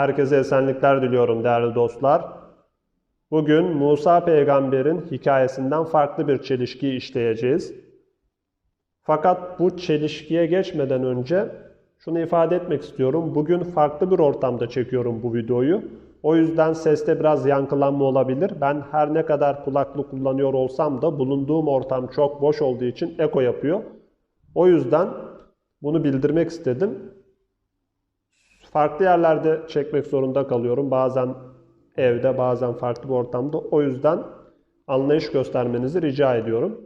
Herkese esenlikler diliyorum değerli dostlar. Bugün Musa peygamberin hikayesinden farklı bir çelişkiyi işleyeceğiz. Fakat bu çelişkiye geçmeden önce şunu ifade etmek istiyorum. Bugün farklı bir ortamda çekiyorum bu videoyu. O yüzden seste biraz yankılanma olabilir. Ben her ne kadar kulaklık kullanıyor olsam da bulunduğum ortam çok boş olduğu için eko yapıyor. O yüzden bunu bildirmek istedim. Farklı yerlerde çekmek zorunda kalıyorum. Bazen evde, bazen farklı bir ortamda. O yüzden anlayış göstermenizi rica ediyorum.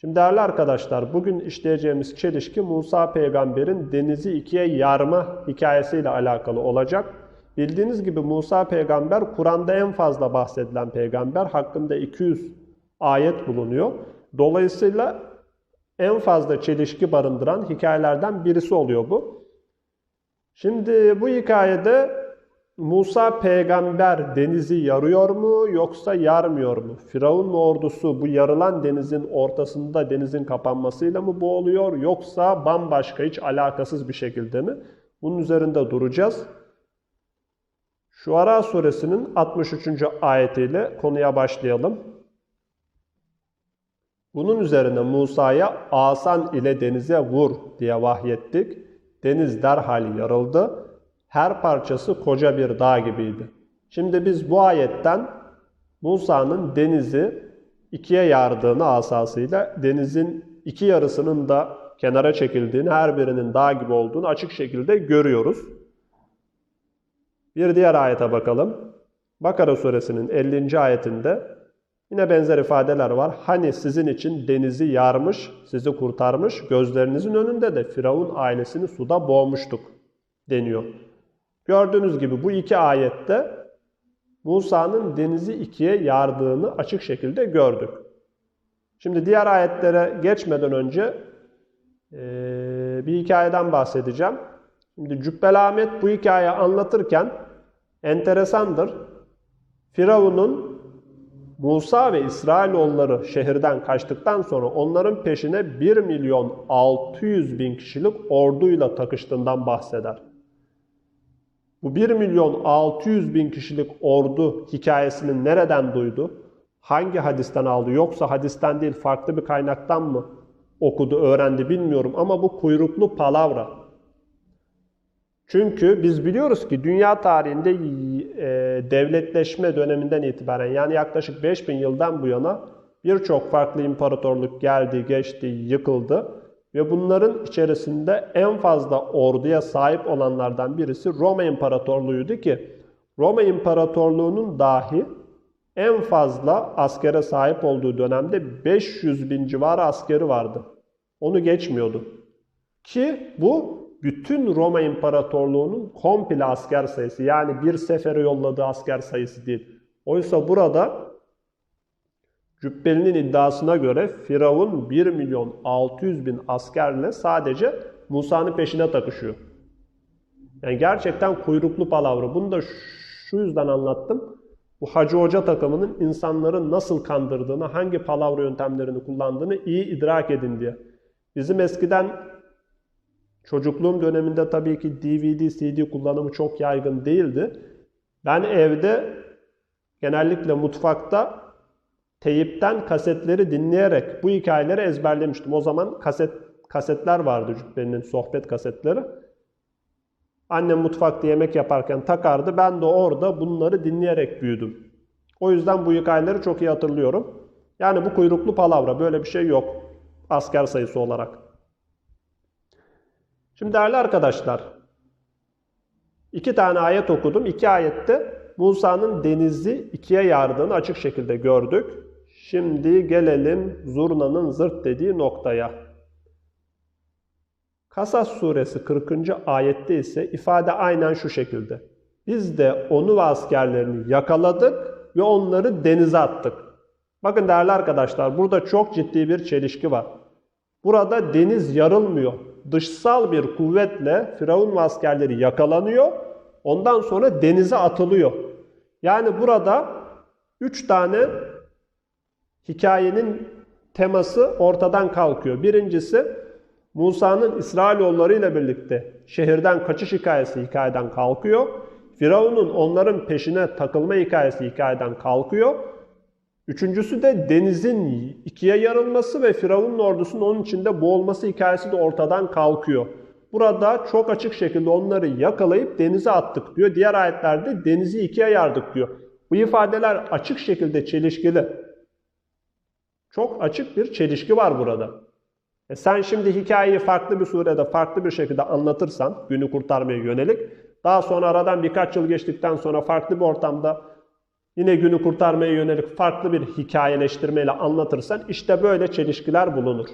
Şimdi değerli arkadaşlar, bugün işleyeceğimiz çelişki Musa peygamberin denizi ikiye yarma hikayesiyle alakalı olacak. Bildiğiniz gibi Musa peygamber Kur'an'da en fazla bahsedilen peygamber. Hakkında 200 ayet bulunuyor. Dolayısıyla en fazla çelişki barındıran hikayelerden birisi oluyor bu. Şimdi bu hikayede Musa peygamber denizi yarıyor mu yoksa yarmıyor mu? Firavun ordusu bu yarılan denizin ortasında denizin kapanmasıyla mı boğuluyor yoksa bambaşka hiç alakasız bir şekilde mi? Bunun üzerinde duracağız. Şuara suresinin 63. ayetiyle konuya başlayalım. Bunun üzerine Musa'ya asan ile denize vur diye vahyettik. Deniz derhal yarıldı. Her parçası koca bir dağ gibiydi. Şimdi biz bu ayetten Musa'nın denizi ikiye yardığını asasıyla denizin iki yarısının da kenara çekildiğini, her birinin dağ gibi olduğunu açık şekilde görüyoruz. Bir diğer ayete bakalım. Bakara suresinin 50. ayetinde yine benzer ifadeler var. Hani sizin için denizi yarmış, sizi kurtarmış, gözlerinizin önünde de Firavun ailesini suda boğmuştuk deniyor. Gördüğünüz gibi bu iki ayette Musa'nın denizi ikiye yardığını açık şekilde gördük. Şimdi diğer ayetlere geçmeden önce bir hikayeden bahsedeceğim. Şimdi Cübbeli Ahmet bu hikayeyi anlatırken enteresandır. Firavun'un Musa ve İsrailoğulları şehirden kaçtıktan sonra onların peşine 1 milyon 600 bin kişilik orduyla takıştığından bahseder. Bu 1 milyon 600 bin kişilik ordu hikayesini nereden duydu? Hangi hadisten aldı? Yoksa hadisten değil farklı bir kaynaktan mı okudu, öğrendi bilmiyorum ama bu kuyruklu palavra. Çünkü biz biliyoruz ki dünya tarihinde e, devletleşme döneminden itibaren yani yaklaşık 5000 yıldan bu yana birçok farklı imparatorluk geldi, geçti, yıkıldı. Ve bunların içerisinde en fazla orduya sahip olanlardan birisi Roma İmparatorluğu'ydu ki Roma İmparatorluğu'nun dahi en fazla askere sahip olduğu dönemde 500 bin civarı askeri vardı. Onu geçmiyordu. Ki bu bütün Roma İmparatorluğu'nun komple asker sayısı yani bir sefere yolladığı asker sayısı değil. Oysa burada Cübbeli'nin iddiasına göre Firavun 1 milyon 600 bin askerle sadece Musa'nın peşine takışıyor. Yani gerçekten kuyruklu palavra. Bunu da şu yüzden anlattım. Bu Hacı Hoca takımının insanları nasıl kandırdığını, hangi palavra yöntemlerini kullandığını iyi idrak edin diye. Bizim eskiden çocukluğum döneminde tabii ki DVD, CD kullanımı çok yaygın değildi. Ben evde genellikle mutfakta teyipten kasetleri dinleyerek bu hikayeleri ezberlemiştim. O zaman kaset kasetler vardı Cübbeli'nin sohbet kasetleri. Annem mutfakta yemek yaparken takardı. Ben de orada bunları dinleyerek büyüdüm. O yüzden bu hikayeleri çok iyi hatırlıyorum. Yani bu kuyruklu palavra böyle bir şey yok asker sayısı olarak. Şimdi değerli arkadaşlar, iki tane ayet okudum. İki ayette Musa'nın denizi ikiye yardığını açık şekilde gördük. Şimdi gelelim zurnanın zırt dediği noktaya. Kasas suresi 40. ayette ise ifade aynen şu şekilde. Biz de onu ve askerlerini yakaladık ve onları denize attık. Bakın değerli arkadaşlar burada çok ciddi bir çelişki var. Burada deniz yarılmıyor. Dışsal bir kuvvetle Firavun ve askerleri yakalanıyor. Ondan sonra denize atılıyor. Yani burada üç tane hikayenin teması ortadan kalkıyor. Birincisi Musa'nın İsrailoğulları ile birlikte şehirden kaçış hikayesi hikayeden kalkıyor. Firavun'un onların peşine takılma hikayesi hikayeden kalkıyor. Üçüncüsü de denizin ikiye yarılması ve Firavun'un ordusunun onun içinde boğulması hikayesi de ortadan kalkıyor. Burada çok açık şekilde onları yakalayıp denize attık diyor. Diğer ayetlerde denizi ikiye yardık diyor. Bu ifadeler açık şekilde çelişkili. Çok açık bir çelişki var burada. E sen şimdi hikayeyi farklı bir surede farklı bir şekilde anlatırsan günü kurtarmaya yönelik daha sonra aradan birkaç yıl geçtikten sonra farklı bir ortamda yine günü kurtarmaya yönelik farklı bir hikayeleştirmeyle anlatırsan işte böyle çelişkiler bulunur.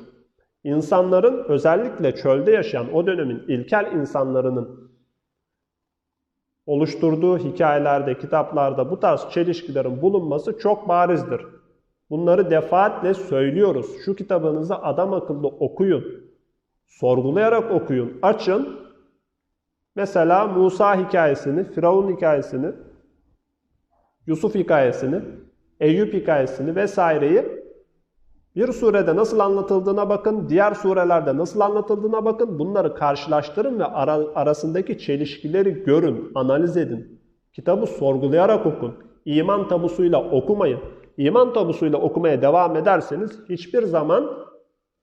İnsanların özellikle çölde yaşayan o dönemin ilkel insanlarının oluşturduğu hikayelerde, kitaplarda bu tarz çelişkilerin bulunması çok barizdir. Bunları defaatle söylüyoruz. Şu kitabınızı adam akıllı okuyun. Sorgulayarak okuyun. Açın. Mesela Musa hikayesini, Firavun hikayesini, Yusuf hikayesini, Eyüp hikayesini vesaireyi bir surede nasıl anlatıldığına bakın, diğer surelerde nasıl anlatıldığına bakın. Bunları karşılaştırın ve ara, arasındaki çelişkileri görün, analiz edin. Kitabı sorgulayarak okun. İman tabusuyla okumayın. İman tabusuyla okumaya devam ederseniz hiçbir zaman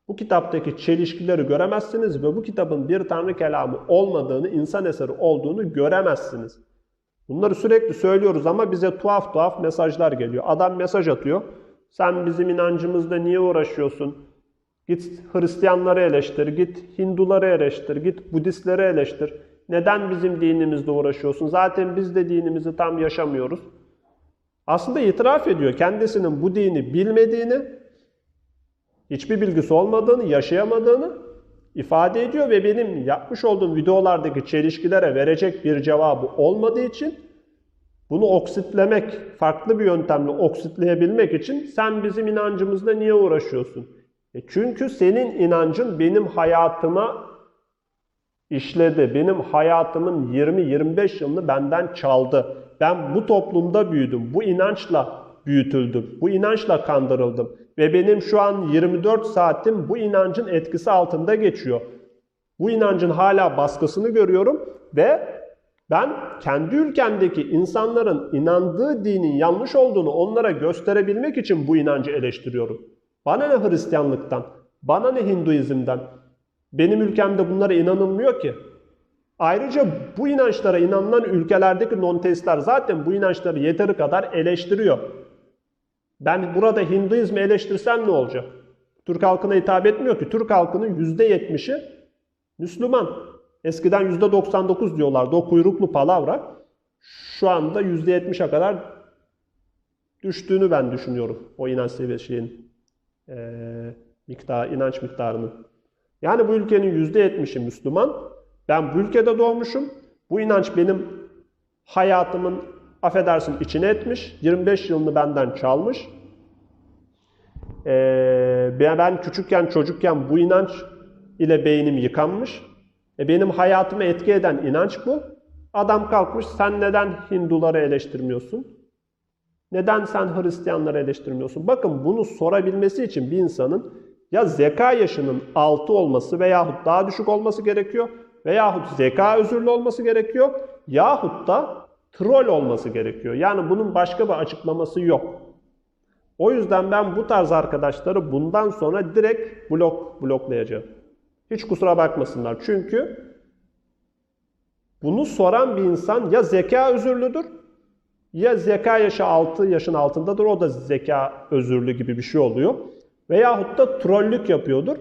bu kitaptaki çelişkileri göremezsiniz ve bu kitabın bir tanrı kelamı olmadığını, insan eseri olduğunu göremezsiniz. Bunları sürekli söylüyoruz ama bize tuhaf tuhaf mesajlar geliyor. Adam mesaj atıyor. Sen bizim inancımızda niye uğraşıyorsun? Git Hristiyanları eleştir, git Hinduları eleştir, git Budistleri eleştir. Neden bizim dinimizde uğraşıyorsun? Zaten biz de dinimizi tam yaşamıyoruz. Aslında itiraf ediyor kendisinin bu dini bilmediğini, hiçbir bilgisi olmadığını, yaşayamadığını ifade ediyor ve benim yapmış olduğum videolardaki çelişkilere verecek bir cevabı olmadığı için bunu oksitlemek, farklı bir yöntemle oksitleyebilmek için sen bizim inancımızda niye uğraşıyorsun? E çünkü senin inancın benim hayatıma işledi. Benim hayatımın 20-25 yılını benden çaldı. Ben bu toplumda büyüdüm. Bu inançla büyütüldüm. Bu inançla kandırıldım. Ve benim şu an 24 saatim bu inancın etkisi altında geçiyor. Bu inancın hala baskısını görüyorum ve ben kendi ülkemdeki insanların inandığı dinin yanlış olduğunu onlara gösterebilmek için bu inancı eleştiriyorum. Bana ne Hristiyanlıktan, bana ne Hinduizm'den. Benim ülkemde bunlara inanılmıyor ki. Ayrıca bu inançlara inanılan ülkelerdeki non-teistler zaten bu inançları yeteri kadar eleştiriyor. Ben burada Hinduizmi eleştirsem ne olacak? Türk halkına hitap etmiyor ki. Türk halkının %70'i Müslüman. Eskiden %99 diyorlardı o kuyruklu palavra. Şu anda %70'e kadar düştüğünü ben düşünüyorum. O inanç seviyesi şeyin e, miktar, inanç miktarının. Yani bu ülkenin %70'i Müslüman. Ben bu ülkede doğmuşum. Bu inanç benim hayatımın affedersin içine etmiş. 25 yılını benden çalmış. Ee, ben küçükken çocukken bu inanç ile beynim yıkanmış. E benim hayatımı etki eden inanç bu. Adam kalkmış sen neden Hinduları eleştirmiyorsun? Neden sen Hristiyanları eleştirmiyorsun? Bakın bunu sorabilmesi için bir insanın ya zeka yaşının altı olması veyahut daha düşük olması gerekiyor veyahut zeka özürlü olması gerekiyor yahut da troll olması gerekiyor. Yani bunun başka bir açıklaması yok. O yüzden ben bu tarz arkadaşları bundan sonra direkt blok bloklayacağım. Hiç kusura bakmasınlar. Çünkü bunu soran bir insan ya zeka özürlüdür ya zeka yaşı 6 yaşın altındadır. O da zeka özürlü gibi bir şey oluyor. Veyahut da trollük yapıyordur.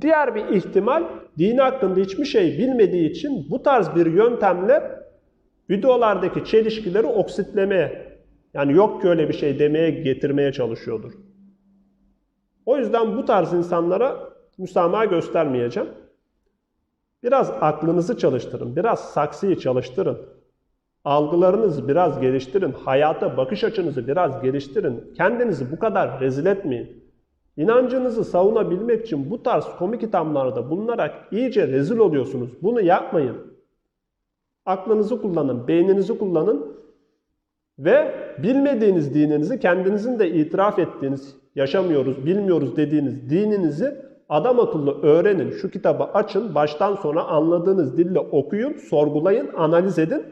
Diğer bir ihtimal dini hakkında hiçbir şey bilmediği için bu tarz bir yöntemle videolardaki çelişkileri oksitlemeye yani yok ki öyle bir şey demeye getirmeye çalışıyordur. O yüzden bu tarz insanlara müsamaha göstermeyeceğim. Biraz aklınızı çalıştırın, biraz saksıyı çalıştırın. Algılarınızı biraz geliştirin, hayata bakış açınızı biraz geliştirin. Kendinizi bu kadar rezil etmeyin. İnancınızı savunabilmek için bu tarz komik ithamlarda bulunarak iyice rezil oluyorsunuz. Bunu yapmayın. Aklınızı kullanın, beyninizi kullanın ve bilmediğiniz dininizi kendinizin de itiraf ettiğiniz, yaşamıyoruz, bilmiyoruz dediğiniz dininizi adam akıllı öğrenin. Şu kitabı açın, baştan sona anladığınız dille okuyun, sorgulayın, analiz edin